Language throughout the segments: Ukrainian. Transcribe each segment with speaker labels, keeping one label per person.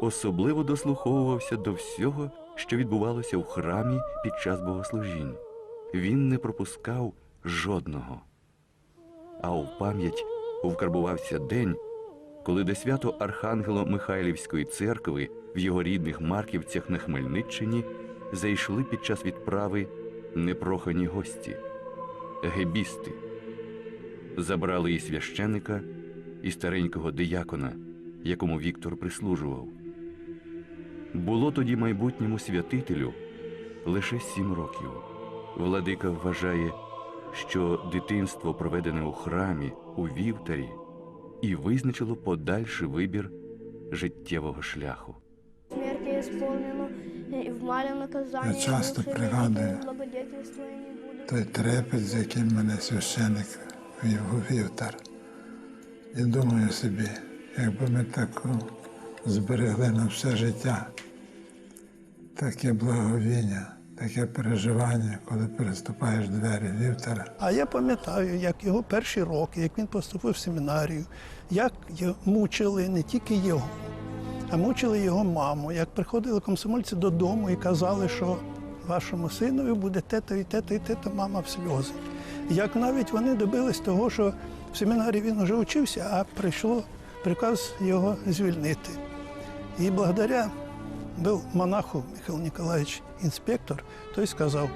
Speaker 1: особливо дослуховувався до всього, що відбувалося в храмі під час богослужінь. Він не пропускав жодного. А у пам'ять вкарбувався день, коли до свято Архангело-Михайлівської церкви в його рідних Марківцях на Хмельниччині зайшли під час відправи непрохані гості гебісти. Забрали і священика, і старенького диякона, якому Віктор прислужував. Було тоді майбутньому святителю лише сім років. Владика вважає, що дитинство, проведене у храмі, у вівтарі, і визначило подальший вибір життєвого шляху.
Speaker 2: Смерти исполнено, и в мале наказание.
Speaker 3: Я часто пригадую. той трепет, з яким мене священик вів у вівтар. І думаю собі, якби ми таку зберегли на все життя, таке благовіння, таке переживання, коли переступаєш двері вівтара.
Speaker 4: А я пам'ятаю, як його перші роки, як він поступив в семінарію, як мучили не тільки його, а мучили його маму. Як приходили комсомольці додому і казали, що вашому синові буде тето і тето, і тето, мама в сльози. Як навіть вони добились того, що в семінарі він вже учився, а прийшло приказ його звільнити. І благодаря був монаху Михайло Ніколаївич інспектор, той сказав,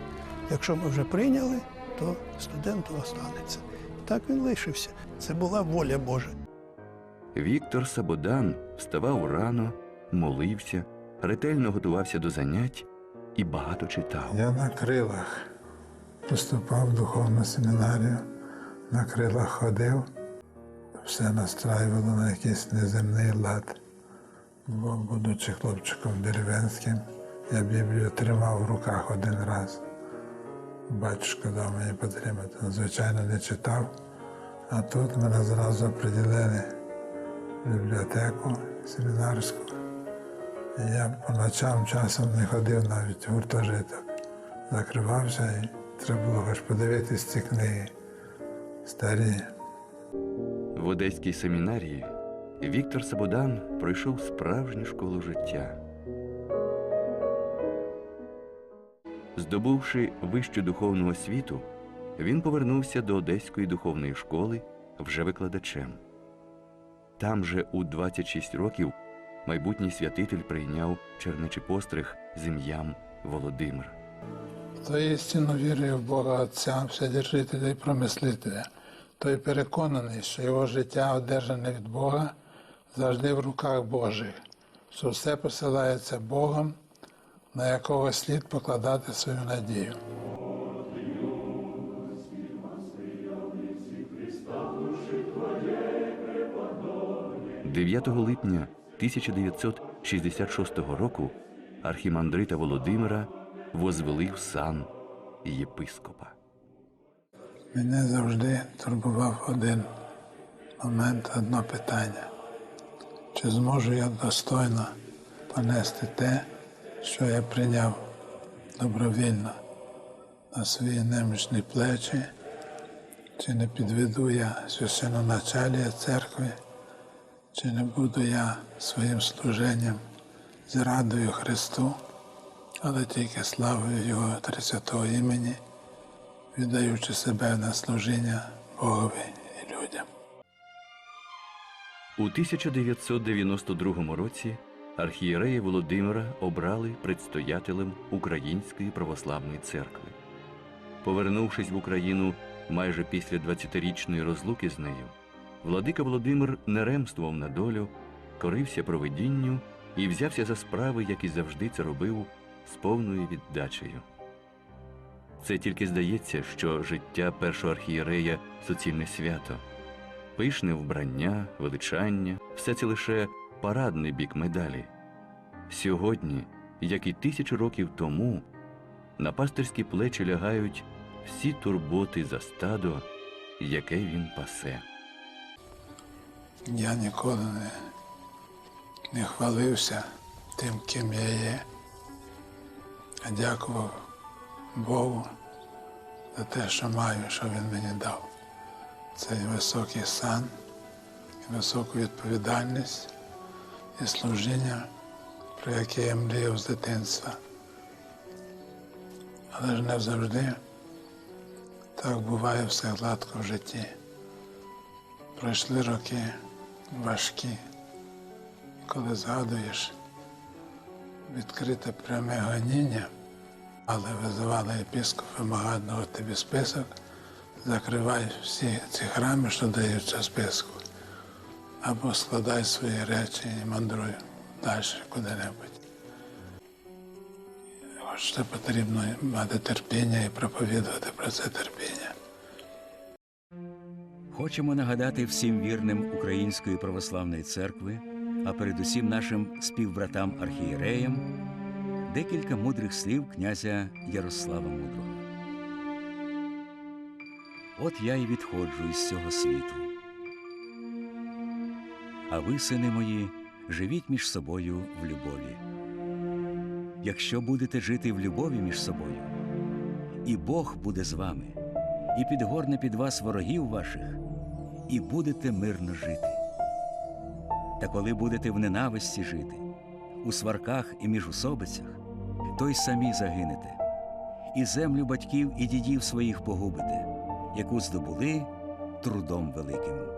Speaker 4: якщо ми вже прийняли, то студенту останеться. Так він лишився. Це була воля Божа.
Speaker 1: Віктор Сабодан вставав рано, молився, ретельно готувався до занять і багато читав.
Speaker 3: Я на крилах поступав в духовну семінарію, на крилах ходив, все настраювало на якийсь неземний лад. Бо, будучи хлопчиком деревенським, я Біблію тримав в руках один раз. Батюшка дав мені потримати. Звичайно, не читав, а тут мене зразу приділили в бібліотеку семінарську. І я по ночам часом не ходив навіть в гуртожиток. Закривався і треба було хоч подивитись ці книги старі.
Speaker 1: В Одеській семінарії Віктор Сабодан пройшов справжню школу життя. Здобувши вищу духовну освіту, він повернувся до Одеської духовної школи вже викладачем. Там же у 26 років майбутній святитель прийняв чернечий постриг з ім'ям Володимир.
Speaker 3: Хто істинно вірує в Бога Отця, Вседержителя і промислителя, той переконаний, що його життя, одержане від Бога, завжди в руках Божих, що все посилається Богом, на якого слід покладати свою надію.
Speaker 1: 9 липня 1966 року архімандрита Володимира возвели в сан єпископа.
Speaker 3: Мене завжди турбував один момент, одне питання. Чи зможу я достойно понести те, що я прийняв добровільно на свої немічні плечі, чи не підведу я священоначалія церкви, чи не буду я своїм служенням зрадою Христу, але тільки славою Його Тридцятого імені віддаючи себе на служіння Богові і людям.
Speaker 1: У 1992 році архієрея Володимира обрали предстоятелем Української православної церкви. Повернувшись в Україну майже після 20-річної розлуки з нею, владика Володимир не ремствував на долю, корився провидінню і взявся за справи, як і завжди це робив, з повною віддачею. Це тільки здається, що життя першого архієрея суцільне свято. Пишне вбрання, величання все це лише парадний бік медалі. Сьогодні, як і тисячу років тому, на пастирські плечі лягають всі турботи за стадо, яке він пасе.
Speaker 3: Я ніколи не, не хвалився тим, ким я є, а дякував Богу за те, що маю, що Він мені дав. Це і високий сан, і високу відповідальність, і служіння про яке я мріяв з дитинства. Але ж не завжди так буває все гладко в житті. Пройшли роки важкі, коли згадуєш відкрите пряме гоніння, але визивали епіскопа вимагати тобі список, закривай всі ці храми, що даються списку, або складай свої речі і мандруй далі куди-небудь. Хоч це потрібно мати терпіння і проповідувати про це терпіння.
Speaker 5: Хочемо нагадати всім вірним Української православної церкви, а передусім нашим співбратам архієреям, декілька мудрих слів князя Ярослава Мудрого. От я й відходжу із цього світу. А ви, сини мої, живіть між собою в любові. Якщо будете жити в любові між собою, і Бог буде з вами, і підгорне під вас ворогів ваших, і будете мирно жити. Та коли будете в ненависті жити, у сварках і міжусобицях, то й самі загинете, і землю батьків і дідів своїх погубите, яку здобули трудом великим.